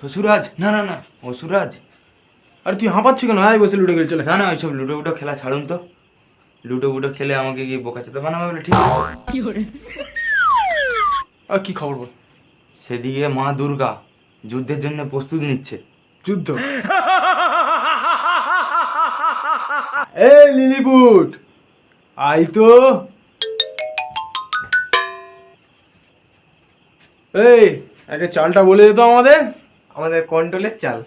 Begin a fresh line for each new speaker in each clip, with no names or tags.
শ্বশুরাজ? না না না অসুরাজ।
আর তুই হাঁপাচ্ছি কেন? আয় বসে লুডো খেলে চলে।
না না ওইসব লুডো বুডো খেলা ছাড়ুন তো। লুডো বুডো খেলে আমাকে গিয়ে বোকা চেতে বানাবে বলে ঠিক আছে।
আর কি খবর বল?
সেদিকে মা দুর্গা যুদ্ধের জন্য প্রস্তুতি নিচ্ছে।
যুদ্ধ? এই লিলিপুট! আই তো। এই আগে চালটা বলে দিত আমাদের।
আমাদের কন্ট্রোলের চাল।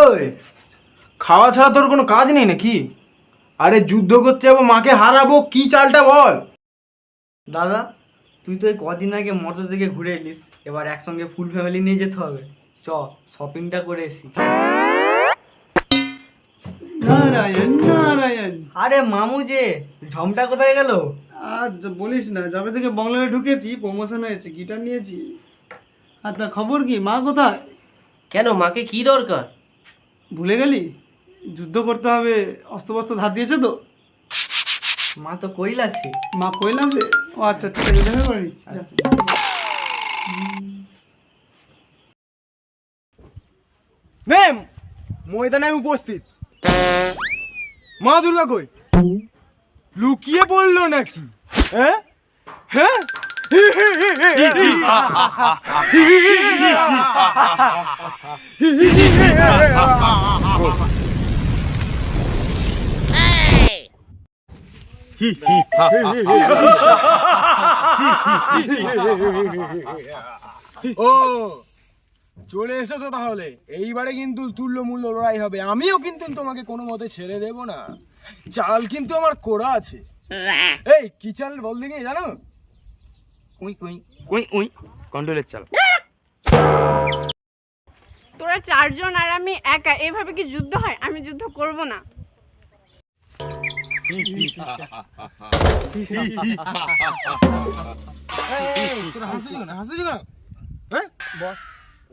ওই খাওয়া ছাড়া তোর কোনো কাজ নেই নাকি? আরে যুদ্ধ করতে যাব মাকে হারাবো কি চালটা বল?
দাদা তুই তো এই কদিন আগে মটর থেকে ঘুরে এলিস। এবার একসঙ্গে ফুল ফ্যামিলি নিয়ে যেতে হবে। চ শপিংটা করে এসি।
নারায়ণ নারায়ণ।
আরে মামু যে ঝমটা কোথায় গেল?
আর বলিস না যাবে থেকে বাংলায় ঢুকেছি প্রমোশন হয়েছে গিটার নিয়েছি। আর তা খবর কি? মা কোথায়?
কেন? মাকে কি দরকার?
ভুলে গেলি? যুদ্ধ করতে হবে অস্ত্রবস্ত্র ধার দিয়েছে তো?
মা তো কৈলাসে
মা কৈলাসে ও আচ্ছা ঠিক আছে দেখা করে নিচ্ছি। ময়দানে আমি উপস্থিত। মা দুর্গা কই? লুকিয়ে পড়ল নাকি? হ্যাঁ? হ্যাঁ? ও চলে এসেছ তাহলে। এইবারে কিন্তু তুল্য মূল্য লড়াই হবে। আমিও কিন্তু তোমাকে কোনো মতে ছেড়ে দেব না। চাল কিন্তু আমার কোড়া আছে। এই কি চাল বল দেখি জানো?
উই উই। উই উই। কন্ট্রোলের চাল।
তোরা চারজন আর আমি একা এভাবে কি যুদ্ধ হয়? আমি যুদ্ধ করব না।
হ্যাঁ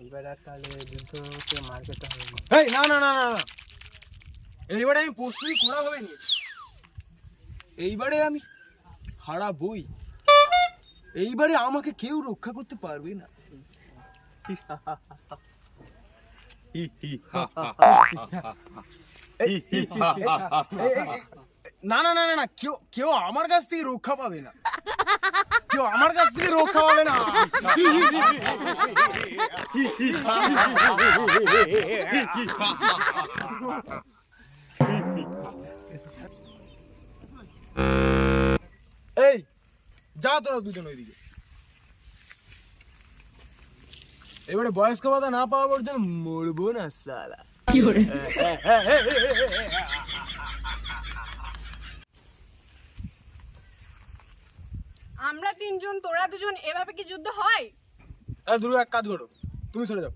এইবার তাহলে যুদ্ধকে মার খেতে হবে
এই না না না না না। এইবারে আমি প্রস্তুতি করা হবে নি এইবারে আমি হারাবই। এইবারে আমাকে কেউ রক্ষা করতে পারবে না এই, এই, এই, এই, এই, না না না না না কেউ কেউ আমার কাছ থেকে রক্ষা পাবে না কেউ আমার কাছ থেকে রক্ষা পাবে না এই যা তোরা দুজন ওইদিকে এবারে বয়স্ক ভাতা না পাওয়া পর্যন্ত মরবো না সালা
আমরা তিনজন তোরা দুজন এভাবে কি যুদ্ধ হয়
দুর্গা এক কাজ করো তুমি সরে যাও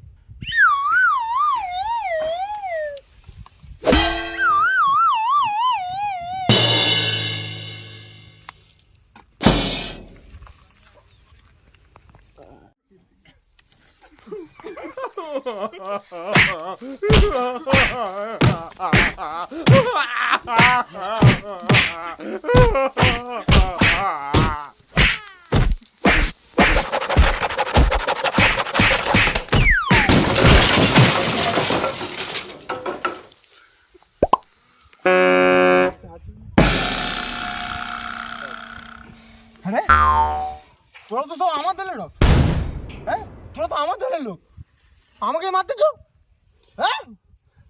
হ্যাঁ তোরা তো সব আমার দলের লোক হ্যাঁ তোরা তো আমার দলের লোক আমাকে মারতে চো হ্যাঁ?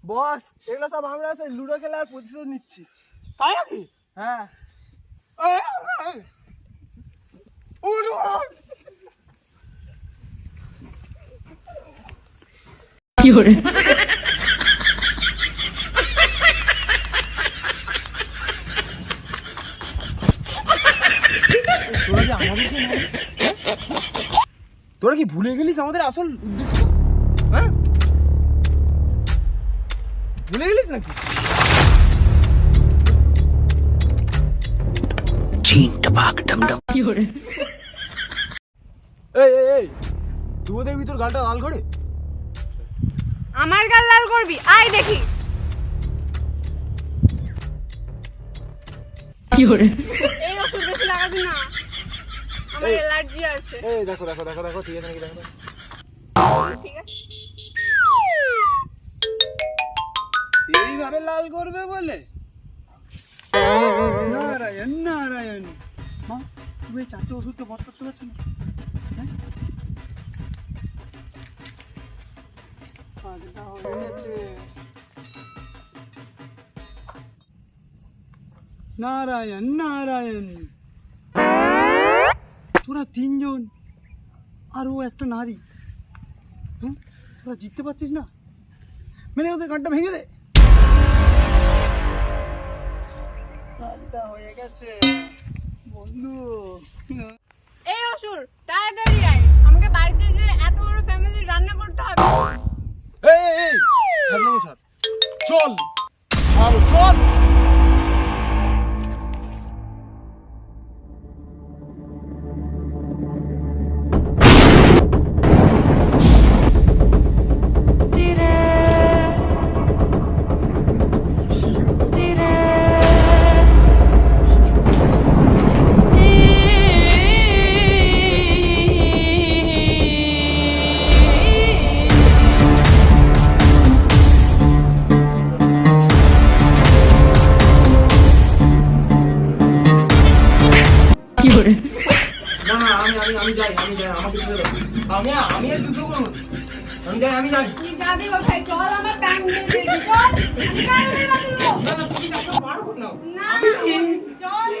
বস এগুলো সব আমরা সেই লুডো খেলার প্রতিশোধ নিচ্ছি। তাই নাকি? হ্যাঁ। হ্যাঁ? তোরা কি ভুলে গেলিস আমাদের আসল ভুলে গেলিস নাকি? এই এই এই তুই ভিতর গালটা লাল করে?
আমার গাল লাল করবি? আয় দেখি। এই ওষুধ বেশি লাগাবি না। আমার অ্যালার্জি আছে।
এই দেখো দেখো দেখো দেখো ঠিক আছে নাকি দেখো
ঠিক আছে।
এইভাবে লাল করবে বলে? নারায়ণ নারায়ণ। মা, তুমি চারটে ওষুধ তো করতে পারছ না। হ্যাঁ? গেছে নারায়ণ নারায়ণ। তোরা তিনজন, আর ও একটা নারী। হ্যাঁ? তোরা জিততে পারছিস না? মেরে ওদের গানটা ভেঙে দে। হয়ে গেছে। বন্ধু।
এই অসুর, তাড়াতাড়ি আয়। আমাকে বাড়িতে যে এত বড় ফ্যামিলি রান্না করতে হবে।
না না আমি আমি আমি যাই আমি যাই আমাকে ছেড়ে দাও। আমি আমি আর যুদ্ধ করব না। আমি যাই আমি যাই।
তুই যাবি কোথায়? চল আমার ব্যাংক রেডি চল। আমি গাড়ি উড়ে দিব
না না তুমি যাও মারো না
না চল।